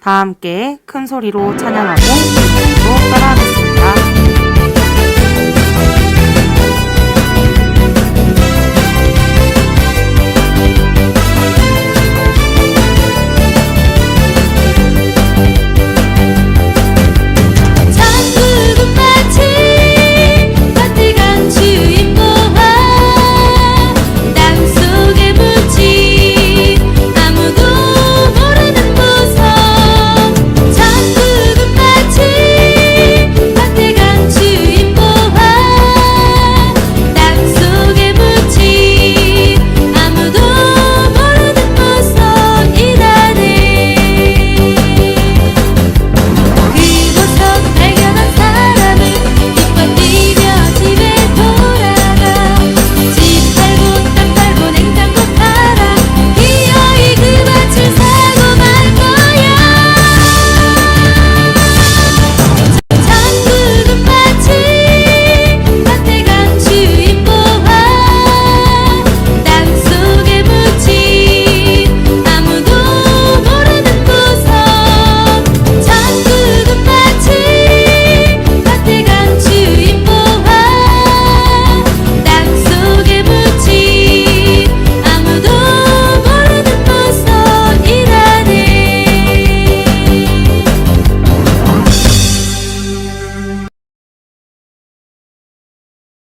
다 함께 큰 소리로 찬양하고 따라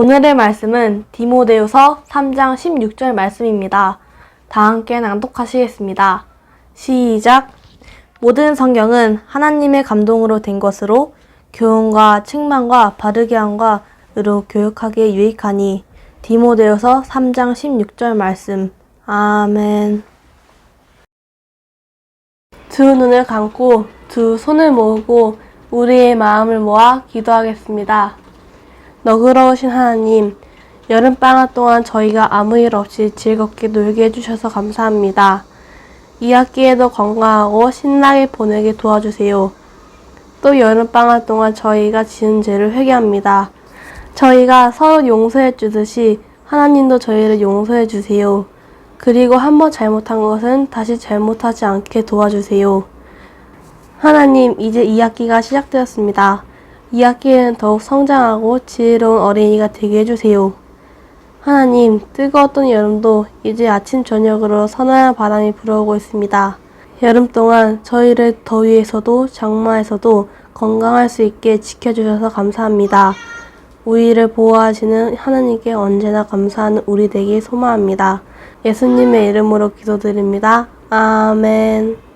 오늘의 말씀은 디모데후서 3장 16절 말씀입니다. 다 함께 낭독하시겠습니다. 시작. 모든 성경은 하나님의 감동으로 된 것으로 교훈과 책망과 바르게 함과 의로 교육하기에 유익하니 디모데후서 3장 16절 말씀. 아멘. 두 눈을 감고 두 손을 모으고 우리의 마음을 모아 기도하겠습니다. 너그러우신 하나님, 여름방학 동안 저희가 아무 일 없이 즐겁게 놀게 해주셔서 감사합니다. 이 학기에도 건강하고 신나게 보내게 도와주세요. 또 여름방학 동안 저희가 지은 죄를 회개합니다. 저희가 서로 용서해 주듯이 하나님도 저희를 용서해 주세요. 그리고 한번 잘못한 것은 다시 잘못하지 않게 도와주세요. 하나님, 이제 2학기가 시작되었습니다. 2학기에는 더욱 성장하고 지혜로운 어린이가 되게 해주세요. 하나님, 뜨거웠던 여름도 이제 아침 저녁으로 선선한 바람이 불어오고 있습니다. 여름 동안 저희를 더위에서도 장마에서도 건강할 수 있게 지켜주셔서 감사합니다. 우리를 보호하시는 하나님께 언제나 감사하는 우리 되길 소망합니다. 예수님의 이름으로 기도드립니다. 아멘.